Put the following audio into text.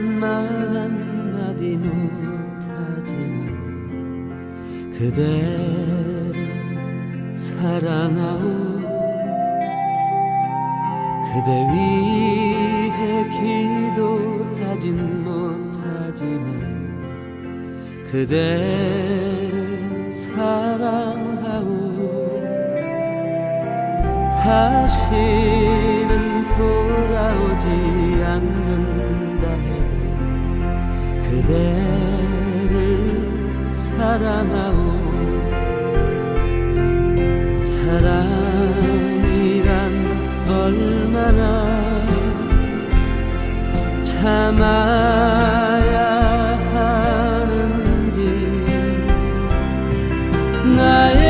말 한마디 못하지만 그대를 사랑하오. 그대 위해 기도하진 못하지만 그대를 사랑하오. 다시는 돌아오지 않는다 그대를 사랑하오. 사랑이란 얼마나 참아야 하는지. 나의